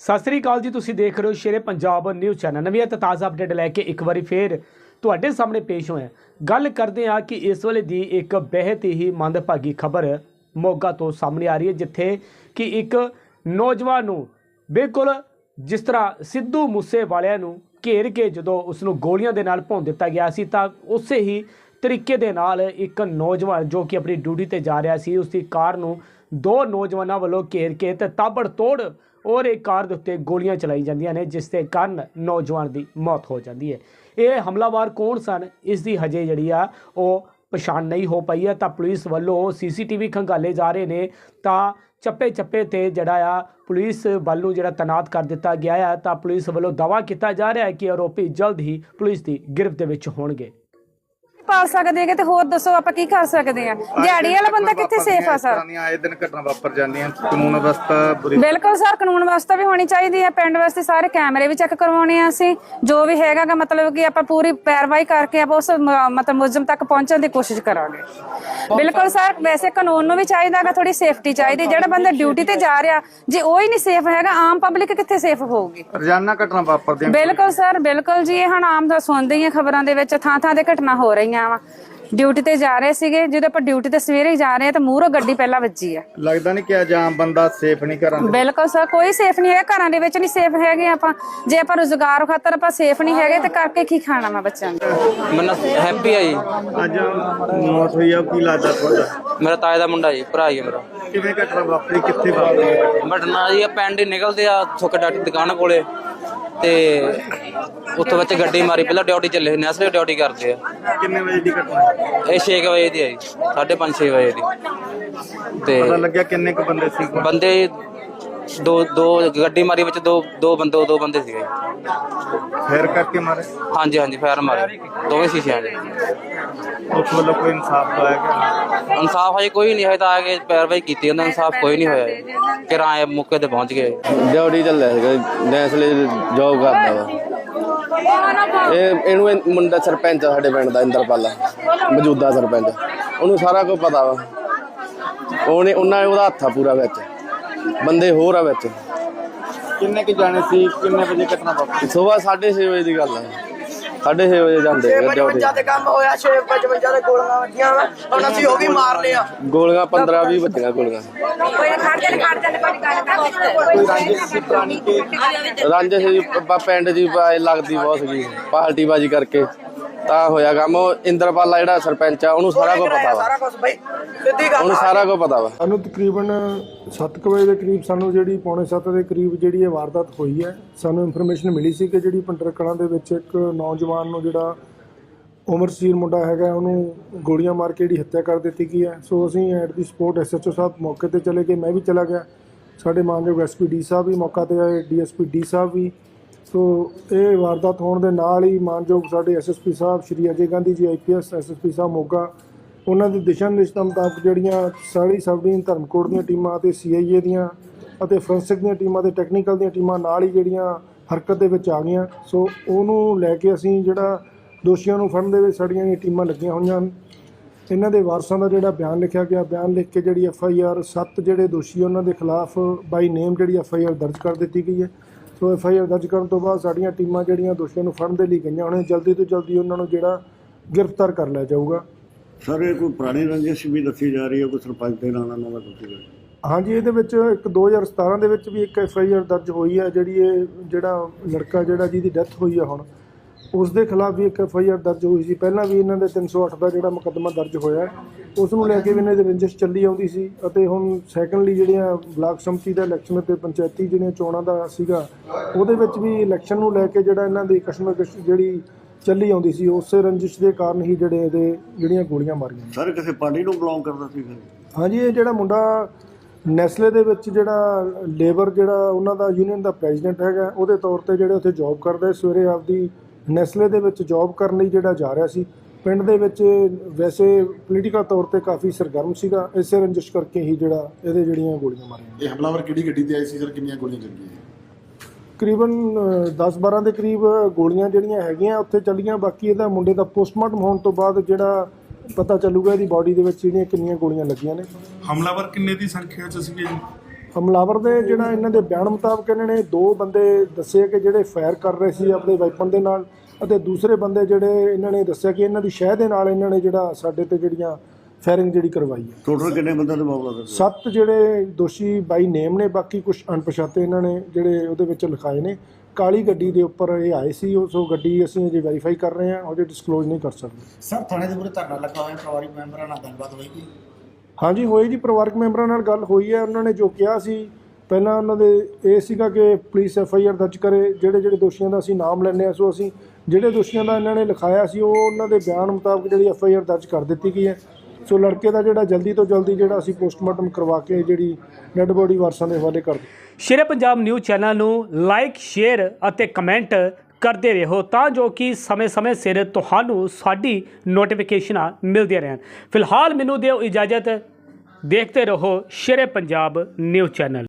ਸਤਿ ਸ੍ਰੀ ਅਕਾਲ ਜੀ, ਤੁਸੀਂ ਦੇਖ ਰਹੇ ਹੋ ਸ਼ੇਰੇ ਪੰਜਾਬ ਨਿਊਜ਼ ਚੈਨਲ। ਨਵੀਂ ਅਤੇ ਤਾਜ਼ਾ ਅਪਡੇਟ ਲੈ ਕੇ ਇੱਕ ਵਾਰੀ ਫੇਰ ਤੁਹਾਡੇ ਸਾਹਮਣੇ ਪੇਸ਼ ਹੋਇਆ। ਗੱਲ ਕਰਦੇ ਹਾਂ ਕਿ ਇਸ ਵੇਲੇ ਦੀ ਇੱਕ ਬਹੁਤ ਹੀ ਮੰਦਭਾਗੀ ਖਬਰ ਮੋਗਾ ਤੋਂ ਸਾਹਮਣੇ ਆ ਰਹੀ ਹੈ, ਜਿੱਥੇ ਕਿ ਇੱਕ ਨੌਜਵਾਨ ਨੂੰ ਬਿਲਕੁਲ ਜਿਸ ਤਰ੍ਹਾਂ ਸਿੱਧੂ ਮੂਸੇ ਵਾਲਿਆਂ ਨੂੰ ਘੇਰ ਕੇ ਜਦੋਂ ਉਸ ਨੂੰ ਗੋਲੀਆਂ ਦੇ ਨਾਲ ਭੌਂ ਦਿੱਤਾ ਗਿਆ ਸੀ, ਤਾਂ ਉਸੇ ਹੀ ਤਰੀਕੇ ਦੇ ਨਾਲ ਇੱਕ ਨੌਜਵਾਨ ਜੋ ਕਿ ਆਪਣੀ ਡਿਊਟੀ ਤੇ ਜਾ ਰਿਹਾ ਸੀ ਉਸ ਦੀ ਕਾਰ ਨੂੰ ਦੋ ਨੌਜਵਾਨਾਂ ਵੱਲੋਂ ਘੇਰ ਕੇ ਤੇ ਤਾਬੜਤੋੜ ਔਰ ਇਹ ਕਾਰ ਦੇ ਉੱਤੇ ਗੋਲੀਆਂ ਚਲਾਈ ਜਾਂਦੀਆਂ ਨੇ, ਜਿਸ ਦੇ ਕਾਰਨ ਨੌਜਵਾਨ ਦੀ ਮੌਤ ਹੋ ਜਾਂਦੀ ਹੈ। ਇਹ ਹਮਲਾਵਰ ਕੌਣ ਸਨ? ਇਸ ਦੀ ਹਜੇ ਜਿਹੜੀ ਆ, ਉਹ ਪਛਾਣ ਨਹੀਂ ਹੋ ਪਈ ਹੈ। ਤਾਂ ਪੁਲਿਸ ਵੱਲੋਂ ਸੀਸੀਟੀਵੀ ਖੰਗਾਲੇ ਜਾ ਰਹੇ ਨੇ। ਤਾਂ ਚੱਪੇ ਚੱਪੇ ਤੇ ਜਿਹੜਾ ਆ, ਪੁਲਿਸ ਵੱਲ ਨੂੰ ਜਿਹੜਾ ਤਨਾਤ ਕਰ ਦਿੱਤਾ ਗਿਆ ਹੈ ਤਾਂ ਪੁਲਿਸ ਵੱਲੋਂ ਦਾਵਾ ਕੀਤਾ ਜਾ ਰਿਹਾ ਹੈ ਕਿ ਆਰੋਪੀ ਜਲਦ ਹੀ ਪੁਲਿਸ ਦੀ ਗ੍ਰਿਫ਼ਤ ਦੇ ਵਿੱਚ ਹੋਣਗੇ। ਪਾਲ ਸਕਦੇ ਹੈਗੇ ਤੇ ਹੋਰ ਦੱਸੋ ਆਪਾਂ ਕੀ ਕਰ ਸਕਦੇ ਆ ਦਿਹਾੜੀ ਵਾਲਾ ਬੰਦਾ ਕਿੱਥੇ ਸੇਫ ਆ ਸਰ ਤਰ੍ਹਾਂ ਦੀਆਂ ਆਏ ਦਿਨ ਘਟਨਾ ਵਾਪਰ ਜਾਂਦੀਆਂ ਕਾਨੂੰਨ ਵਿਵਸਥਾ ਬੁਰੀ ਬਿਲਕੁਲ ਸਰ ਕਾਨੂੰਨ ਵਿਵਸਥਾ ਵੀ ਹੋਣੀ ਚਾਹੀਦੀ ਹੈ ਪਿੰਡ ਵਾਸਤੇ ਸਾਰੇ ਕੈਮਰੇ ਵੀ ਚੈੱਕ ਕਰਵਾਉਣੇ ਆ ਅਸੀਂ ਜੋ ਵੀ ਹੈਗਾਗਾ ਮਤਲਬ ਕਿ ਆਪਾਂ ਪੂਰੀ ਪੈਰਵਾਈ ਕਰਕੇ ਆਪਾਂ ਉਸ ਮ- ਮਤਲਬ ਮੁਲਜ਼ਮ ਤੱਕ ਪਹੁੰਚਣ ਦੀ ਕੋਸ਼ਿਸ਼ ਕਰਾਂਗੇ। ਬਿਲਕੁਲ ਸਰ ਵੈਸੇ ਕਾਨੂੰਨ ਨੂੰ ਵੀ ਚਾਹੀਦਾਗਾ ਥੋੜੀ ਸੇਫਟੀ ਚਾਹੀਦੀ ਜਿਹੜਾ ਬੰਦਾ ਡਿਊਟੀ ਤੇ ਜਾ ਰਿਹਾ ਜੇ ਉਹ ਹੀ ਨਹੀਂ ਸੇਫ ਹੈਗਾ ਆਮ ਪਬਲਿਕ ਕਿੱਥੇ ਸੇਫ ਹੋਊਗੀ? ਰੋਜ਼ਾਨਾ ਘਟਨਾ ਵਾਪਰਦੀਆਂ ਬਿਲਕੁਲ ਸਰ ਬਿਲਕੁਲ ਜੀ ਇਹ ਹੁਣ ਆਮ ਦਾ ਸੁਣਦੇ ਹੀ ਖਬਰਾਂ ਦੇ ਵਿੱਚ ਥਾਂ ਥਾਂ ਤੇ ਘਟਨਾ ਹੋ ਰਹੀਆਂ ਵਾ। ਡਿਊਟੀ ਤੇ ਜਾ ਰਹੇ ਸੀਗੇ ਜਦੋਂ ਆਪਾਂ ਡਿਊਟੀ ਤੇ ਸਵੇਰੇ ਹੀ ਜਾ ਰਹੇ ਆ ਤਾਂ ਮੂਹਰੋਂ ਗੱਡੀ ਪਹਿਲਾਂ ਵੱਜੀ ਆ। ਲੱਗਦਾ ਨਹੀਂ ਕਿ ਅੱਜ ਆਮ ਬੰਦਾ ਸੇਫ ਨਹੀਂ ਘਰਾਂ ਦੇ ਬਿਲਕੁਲ ਸਰ ਕੋਈ ਸੇਫ ਨਹੀਂ ਹੈਗਾ ਘਰਾਂ ਦੇ ਵਿੱਚ ਨਹੀਂ ਸੇਫ ਹੈਗੇ ਆਪਾਂ। ਜੇ ਆਪਾਂ ਰੋਜ਼ਗਾਰ ਖਾਤਰ ਆਪਾਂ ਸੇਫ ਨਹੀਂ ਹੈਗੇ ਤੇ ਕਰਕੇ ਕੀ ਖਾਣਾ ਵਾ ਬੱਚਿਆਂ ਨੇ? ਮੈਨੂੰ ਹੈਪੀ ਆ ਜੀ। ਅੱਜ ਮੌਤ ਹੋਈ ਆ ਕੀ ਲੱਗਦਾ ਤੁਹਾਡਾ? ਮੇਰਾ ਤਾਏ ਦਾ ਮੁੰਡਾ ਜੀ ਭਰਾ ਹੀ ਆ ਮੇਰਾ। ਕਿਵੇਂ ਘਟਨਾ ਵਾਪਰੀ ਕਿੱਥੇ ਵਾਪਰੀ? ਬਟਨਾ ਜੀ ਆ ਪਿੰਡ ਹੀ ਨਿਕਲਦੇ ਆ ਸੁੱਕ ਡਾਟੀ ਦੁਕਾਨ ਕੋਲੇ। ਤੇ ਉੱਥੋਂ ਵਿੱਚ ਗੱਡੀ ਮਾਰੀ ਪਹਿਲਾਂ ਡਿਊਟੀ ਚੱਲੇ ਨੈਸਲੇ ਡਿਊਟੀ ਕਰਦੇ ਆ। ਕਿੰਨੇ ਵਜੇ ਦੀ ਘਟਨਾ ਇਹ 6 ਵਜੇ ਦੀ ਆ ਜੀ 5:30 6 ਵਜੇ ਦੀ। ਤੇ ਪਤਾ ਲੱਗਿਆ ਕਿੰਨੇ ਕੁ ਬੰਦੇ ਸੀ? ਬੰਦੇ ਦੋ ਦੋ ਗੱਡੀ ਮਾਰੀ ਵਿੱਚ ਦੋ ਦੋ ਬੰਦੇ ਦੋ ਬੰਦੇ ਸੀਗੇ। ਫੇਰ ਕਰਕੇ ਮਾਰੇ? ਹਾਂਜੀ ਹਾਂਜੀ ਫਾਇਰ ਮਾਰੇ। ਦੋਵੇਂ ਸ਼ੀਸ਼ਿਆਂ ਦੇ। ਉਸ ਵੱਲੋਂ ਕੋਈ ਇਨਸਾਫ ਪਾਇਆ ਗਿਆ ਇਨਸਾਫ ਹਜੇ ਕੋਈ ਨਹੀਂ ਹੋਇਆ ਤਾਂ ਆ ਕੇ ਪੈਰਵਾਈ ਕੀਤੀ ਉਹਨਾਂ ਇਨਸਾਫ ਕੋਈ ਨਹੀਂ ਹੋਇਆ ਕਿਰਾਏ ਮੌਕੇ ਤੇ ਪਹੁੰਚ ਗਏ। ਡਿਊਟੀ ਚੱਲਿਆ ਸੀਗਾ ਨੈਸਲੇ ਜੌਬ ਕਰਦਾ ਵਾ। ਇਹ ਇਹਨੂੰ ਇਹ ਮੁੰਡਾ ਸਰਪੰਚ ਆ ਸਾਡੇ ਪਿੰਡ ਦਾ ਇੰਦਰਪਾਲਾ। ਮੌਜੂਦਾ ਸਰਪੰਚ। ਉਹਨੂੰ ਸਾਰਾ ਕੁਝ ਪਤਾ ਵਾ। ਉਹਨੇ ਉਹਨਾਂ ਉਹਦਾ ਹੱਥ ਆ ਪੂਰਾ ਵਿੱਚ। ਬੰਦੇ ਹੋਰ ਆ ਵਿੱਚ। ਕਿੰਨੇ ਕੁ ਜਾਣੇ ਸੀ? ਕਿੰਨੇ ਵਜੇ ਘਟਨਾ ਵਾਪਰੀ? ਸਵੇਰ 6:30 ਵਜੇ ਦੀ ਗੱਲ ਆ। 6:30 ਵਜੇ ਜਾਂਦੇ ਸੀਗੇ ਡਿਊਟੀ ਤੇ ਕੰਮ ਹੋਇਆ 655 ਦੇ ਗੋਲੀਆਂ ਵੱਜੀਆਂ ਵਾ। ਹੁਣ ਅਸੀਂ ਉਹ ਵੀ ਮਾਰ ਲਿਆ। ਗੋਲੀਆਂ 15 20 ਵੱਜੀਆਂ ਗੋਲੀਆਂ। ਕੋਈ ਖੜ ਜਾਂਦੇ ਖੜ ਜਾਂਦੇ ਕੋਈ ਗੱਲ ਰਾਂਝੇ ਸੀ ਪ- ਪਿੰਡ ਦੀ ਲੱਗਦੀ ਬਹੁਤ ਸੀਗੀ। ਪਾਰਟੀ ਬਾਜੀ ਕਰਕੇ। ਤਾਂ ਹੋਇਆ ਕੰਮ ਉਹ ਇੰਦਰਪਾਲਾ ਜਿਹੜਾ ਸਰਪੰਚ ਆ ਉਹਨੂੰ ਸਾਰਾ ਕੁਝ ਪਤਾ ਵਾ। ਸਾਰਾ ਕੁਝ ਬਈ ਸਿੱਧੀ ਗੱਲ ਉਹਨੂੰ ਸਾਰਾ ਕੁਝ ਪਤਾ ਵਾ। ਸਾਨੂੰ ਤਕਰੀਬਨ 7 ਵਜੇ ਦੇ ਕਰੀਬ ਸਾਨੂੰ ਜਿਹੜੀ ਪੌਣੇ 7 ਦੇ ਕਰੀਬ ਜਿਹੜੀ ਇਹ ਵਾਰਦਾਤ ਹੋਈ ਹੈ ਸਾਨੂੰ ਇਨਫੋਰਮੇਸ਼ਨ ਮਿਲੀ ਸੀ ਕਿ ਜਿਹੜੀ ਪੰਡਰ ਕਲਾਂ ਦੇ ਵਿੱਚ ਇੱਕ ਨੌਜਵਾਨ ਨੂੰ ਜਿਹੜਾ ਉਮਰਸੀਰ ਮੁੰਡਾ ਹੈਗਾ ਉਹਨੂੰ ਗੋਲੀਆਂ ਮਾਰ ਕੇ ਜਿਹੜੀ ਹੱਤਿਆ ਕਰ ਦਿੱਤੀ ਗਈ ਹੈ। ਸੋ ਅਸੀਂ at the support SHO sahib ਮੌਕੇ ਤੇ ਚਲੇ ਗਏ ਮੈਂ ਵੀ ਚਲਾ ਗਿਆ। ਸਾਡੇ ਮਾਨਯੋਗ ਐਸਪੀ ਡੀ ਸਾਹਿਬ ਵੀ ਮੌਕਾ ਤੇ ਆਏ ਡੀਐਸਪੀ ਡੀ ਸਾਹਿਬ ਵੀ। ਸੋ ਇਹ ਵਾਰਦਾਤ ਹੋਣ ਦੇ ਨਾਲ ਹੀ ਮਾਨਯੋਗ ਸਾਡੇ ਐਸਐਸਪੀ ਸਾਹਿਬ, ਸ਼੍ਰੀ ਅਜੇ ਗਾਂਧੀ ਜੀ ਆਈਪੀਐਸ ਐਸਐਸਪੀ ਸਾਹਿਬ, ਮੋਗਾ, ਉਹਨਾਂ ਦੇ ਦਿਸ਼ਾ ਨਿਰਦੇਸ਼ਾਂ ਮੁਤਾਬਕ ਜਿਹੜੀਆਂ ਸਾਰੀ ਸਬ ਡਿਵੀਜ਼ਨ ਧਰਮਕੋਟ ਦੀਆਂ ਟੀਮਾਂ ਅਤੇ ਸੀਆਈਏ ਦੀਆਂ ਅਤੇ ਫੋਰੈਂਸਿਕ ਦੀਆਂ ਟੀਮਾਂ ਤੇ ਟੈਕਨੀਕਲ ਦੀਆਂ ਟੀਮਾਂ ਨਾਲ ਹੀ ਜਿਹੜੀਆਂ ਹਰਕਤ ਦੇ ਵਿੱਚ ਆ ਗਈਆਂ। ਸੋ ਉਹਨੂੰ ਲੈ ਕੇ ਅਸੀਂ ਜਿਹੜਾ ਦੋਸ਼ੀਆਂ ਨੂੰ ਫੜਨ ਦੇ ਵਿੱਚ ਸਾਡੀਆਂ ਇਹ ਟੀਮਾਂ ਲੱਗੀਆਂ ਹੋਈਆਂ ਹਨ। ਇਹਨਾਂ ਦੇ ਵਾਰਸਾਂ ਦਾ ਜਿਹੜਾ ਬਿਆਨ ਲਿਖਿਆ ਗਿਆ, ਬਿਆਨ ਲਿਖ ਕੇ ਜਿਹੜੀ ਐਫ ਆਈ ਆਰ ਸੱਤ ਜਿਹੜੇ ਦੋਸ਼ੀ ਉਹਨਾਂ ਦੇ ਖਿਲਾਫ ਬਾਈ ਨੇਮ ਜਿਹੜੀ ਐਫ ਆਈ ਆਰ ਦਰਜ ਕਰ ਦਿੱਤੀ ਗਈ ਹੈ। ਸੋ ਐਫ ਆਈ ਆਰ ਦਰਜ ਕਰਨ ਤੋਂ ਬਾਅਦ ਸਾਡੀਆਂ ਟੀਮਾਂ ਜਿਹੜੀਆਂ ਦੋਸ਼ੀਆਂ ਨੂੰ ਫੜਨ ਦੇ ਲਈ ਗਈਆਂ ਹੋਣੀਆਂ ਜਲਦੀ ਤੋਂ ਜਲਦੀ ਉਹਨਾਂ ਨੂੰ ਜਿਹੜਾ ਗ੍ਰਿਫਤਾਰ ਕਰ ਲਿਆ ਜਾਊਗਾ। ਸਰ ਇਹ ਕੋਈ ਪੁਰਾਣੀ ਰੰਜਿਸ਼ ਵੀ ਦੱਸੀ ਜਾ ਰਹੀ ਹੈ ਕੋਈ ਸਰਪੰਚ ਦੇ ਨਾਲ ਨਵਾਂ ਦੱਸੀ ਜਾ ਹਾਂਜੀ ਇਹਦੇ ਵਿੱਚ ਇੱਕ 2017 ਦੇ ਵਿੱਚ ਵੀ ਇੱਕ ਐਫ ਆਈ ਆਰ ਦਰਜ ਹੋਈ ਹੈ ਜਿਹੜੀ ਇਹ ਜਿਹੜਾ ਲੜਕਾ ਜਿਹੜਾ ਜਿਹਦੀ ਡੈਥ ਹੋਈ ਹੈ ਹੁਣ। ਉਸ ਦੇ ਖਿਲਾਫ ਵੀ ਇੱਕ ਐਫ ਆਈ ਆਰ ਦਰਜ ਹੋਈ ਸੀ। ਪਹਿਲਾਂ ਵੀ ਇਹਨਾਂ ਦੇ 308 ਦਾ ਜਿਹੜਾ ਮੁਕੱਦਮਾ ਦਰਜ ਹੋਇਆ ਉਸ ਨੂੰ ਲੈ ਕੇ ਵੀ ਇਹਨਾਂ ਦੀ ਰੰਜਿਸ਼ ਚੱਲੀ ਆਉਂਦੀ ਸੀ ਅਤੇ ਹੁਣ ਸੈਕੰਡਲੀ ਜਿਹੜੀਆਂ ਬਲਾਕ ਸੰਮਤੀ ਦਾ ਇਲੈਕਸ਼ਨ ਤੇ ਪੰਚਾਇਤੀ ਜਿਹੜੀਆਂ ਚੋਣਾਂ ਦਾ ਸੀਗਾ ਉਹਦੇ ਵਿੱਚ ਵੀ ਇਲੈਕਸ਼ਨ ਨੂੰ ਲੈ ਕੇ ਜਿਹੜਾ ਇਹਨਾਂ ਦੀ ਕਸ਼ਮਕਸ਼ ਜਿਹੜੀ ਚੱਲੀ ਆਉਂਦੀ ਸੀ ਉਸੇ ਰੰਜਿਸ਼ ਦੇ ਕਾਰਨ ਹੀ ਜਿਹੜੇ ਇਹਦੇ ਜਿਹੜੀਆਂ ਗੋਲੀਆਂ ਮਾਰੀਆਂ ਸਰ ਕਿਸੇ ਪਾਰਟੀ ਨੂੰ ਬਿਲੋਂਗ ਕਰਦਾ ਸੀ ਫਿਰ? ਹਾਂਜੀ ਇਹ ਜਿਹੜਾ ਮੁੰਡਾ ਨੈਸਲੇ ਦੇ ਵਿੱਚ ਜਿਹੜਾ ਲੇਬਰ ਜਿਹੜਾ ਉਹਨਾਂ ਦਾ ਯੂਨੀਅਨ ਦਾ ਪ੍ਰੈਜ਼ੀਡੈਂਟ ਹੈਗਾ ਉਹਦੇ ਤੌਰ ਤੇ ਜਿਹੜੇ ਉੱਥੇ ਜੌਬ ਕਰਦਾ ਸਵੇਰੇ ਆਪਦੀ ਨੈਸਲੇ ਦੇ ਵਿੱਚ ਜੌਬ ਕਰਨ ਲਈ ਜਿਹੜਾ ਜਾ ਰਿਹਾ ਸੀ ਪਿੰਡ ਦੇ ਵਿੱਚ ਵੈਸੇ ਪੋਲੀਟੀਕਲ ਤੌਰ ਤੇ ਕਾਫੀ ਸਰਗਰਮ ਸੀਗਾ ਇਸੇ ਰੰਜਿਸ਼ ਕਰਕੇ ਹੀ ਜਿਹੜਾ ਇਹਦੇ ਜਿਹੜੀਆਂ ਗੋਲੀਆਂ ਮਾਰੀਆਂ ਇਹ ਹਮਲਾਵਰ ਕਿਹੜੀ ਗੱਡੀ ਤੇ ਆਏ ਸੀ ਸਰ? ਕਿੰਨੀਆਂ ਗੋਲੀਆਂ ਚੱਲੀਆਂ? ਤਕਰੀਬਨ 10-12 ਦੇ ਕਰੀਬ ਗੋਲੀਆਂ ਜਿਹੜੀਆਂ ਹੈਗੀਆਂ ਉੱਥੇ ਚੱਲੀਆਂ ਬਾਕੀ ਇਹਦਾ ਮੁੰਡੇ ਦਾ ਪੋਸਟਮਾਰਟਮ ਹੋਣ ਤੋਂ ਬਾਅਦ ਜਿਹੜਾ ਪਤਾ ਚੱਲੂਗਾ ਇਹਦੀ ਬਾਡੀ ਦੇ ਵਿੱਚ ਜਿਹੜੀਆਂ ਕਿੰਨੀਆਂ ਗੋਲੀਆਂ ਲੱਗੀਆਂ ਨੇ। ਹਮਲਾਵਰ ਕਿੰਨੇ ਦੀ ਸੰਖਿਆ ਚ ਸੀਗੇ ਜੀ? ਹਮਲਾਵਰ ਦੇ ਜਿਹੜਾ ਇਹਨਾਂ ਦੇ ਬਿਆਨ ਮੁਤਾਬਕ ਇਹਨਾਂ ਨੇ ਦੋ ਬੰਦੇ ਦੱਸੇ ਕਿ ਜਿਹੜੇ ਫਾਇਰ ਕਰ ਰਹੇ ਸੀ ਆਪਣੇ ਵੈਪਨ ਦੇ ਨਾਲ ਅਤੇ ਦੂਸਰੇ ਬੰਦੇ ਜਿਹੜੇ ਇਹਨਾਂ ਨੇ ਦੱਸਿਆ ਕਿ ਇਹਨਾਂ ਦੀ ਸ਼ਹਿ ਦੇ ਨਾਲ ਇਹਨਾਂ ਨੇ ਜਿਹੜਾ ਸਾਡੇ ਤੇ ਜਿਹੜੀਆਂ ਫਾਇਰਿੰਗ ਜਿਹੜੀ ਕਰਵਾਈ ਹੈ। ਟੋਟਲ ਕਿੰਨੇ ਬੰਦਿਆਂ ਦੇ ਮਾਮਲਾ ਦਰਜ ਸੱਤ ਜਿਹੜੇ ਦੋਸ਼ੀ ਬਾਈ ਨੇਮ ਨੇ ਬਾਕੀ ਕੁਝ ਅਣਪਛਾਤੇ ਇਹਨਾਂ ਨੇ ਜਿਹੜੇ ਉਹਦੇ ਵਿੱਚ ਲਿਖਾਏ ਨੇ। ਕਾਲੀ ਗੱਡੀ ਦੇ ਉੱਪਰ ਇਹ ਆਏ ਸੀ ਉਹ ਸੋ ਗੱਡੀ ਅਸੀਂ ਅਜੇ ਵੈਰੀਫਾਈ ਕਰ ਰਹੇ ਹਾਂ ਉਹਦੇ ਡਿਸਕਲੋਜ਼ ਨਹੀਂ ਕਰ ਸਕਦੇ। ਸਰ ਥਾਣੇ ਦੇ ਮੂਹਰੇ ਧਰਨਾ ਲੱਗਾ ਹੋਇਆ ਪਰਿਵਾਰਿਕ ਮੈਂਬਰਾਂ ਨਾਲ ਗੱਲਬਾਤ ਹੋਏਗੀ। ਹਾਂਜੀ ਹੋਈ ਜੀ, ਪਰਿਵਾਰਕ ਮੈਂਬਰਾਂ ਨਾਲ ਗੱਲ ਹੋਈ ਹੈ, ਉਹਨਾਂ ਨੇ ਜੋ ਕਿਹਾ ਸੀ, ਪਹਿਲਾਂ ਉਹਨਾਂ ਦੇ ਇਹ ਸੀਗਾ ਕਿ ਪੁਲਿਸ ਐਫ ਆਈ ਆਰ ਦਰਜ ਕਰੇ, ਜਿਹੜੇ ਜਿਹੜੇ ਦੋਸ਼ੀਆਂ ਦਾ ਅਸੀਂ ਨਾਮ ਲੈਂਦੇ ਹਾਂ, ਸੋ ਅਸੀਂ ਜਿਹੜੇ ਦੋਸ਼ੀਆਂ ਦਾ ਇਹਨਾਂ ਨੇ ਲਿਖਾਇਆ ਸੀ, ਉਹ ਉਹਨਾਂ ਦੇ ਬਿਆਨ ਮੁਤਾਬਕ ਜਿਹੜੀ ਐਫ ਆਈ ਆਰ ਦਰਜ ਕਰ ਦਿੱਤੀ ਗਈ ਹੈ। ਸੋ ਲੜਕੇ ਦਾ ਜਿਹੜਾ ਜਲਦੀ ਤੋਂ ਜਲਦੀ ਜਿਹੜਾ ਅਸੀਂ ਪੋਸਟਮਾਰਟਮ ਕਰਵਾ ਕੇ ਜਿਹੜੀ ਡੈੱਡ ਬੋਡੀ ਵਾਰਸਾਂ ਦੇ ਹਵਾਲੇ ਕਰ ਦਿੱਤੀ। ਸ਼ੇਰੇ ਪੰਜਾਬ ਨਿਊਜ਼ ਚੈਨਲ ਨੂੰ ਲਾਈਕ, ਸ਼ੇਅਰ ਅਤੇ ਕਮੈਂਟ ਕਰਦੇ ਰਹੋ ਤਾਂ ਜੋ ਕਿ ਸਮੇਂ-ਸਮੇਂ ਸਿਰ ਤੁਹਾਨੂੰ ਸਾਡੀ ਨੋਟੀਫਿਕੇਸ਼ਨਾਂ ਮਿਲਦੀਆਂ ਰਹਿਣ। ਫਿਲਹਾਲ ਮੈਨੂੰ ਦਿਓ ਇਜਾਜ਼ਤ। ਦੇਖਦੇ ਰਹੋ ਸ਼ੇਰੇ ਪੰਜਾਬ ਨਿਊਜ਼ ਚੈਨਲ।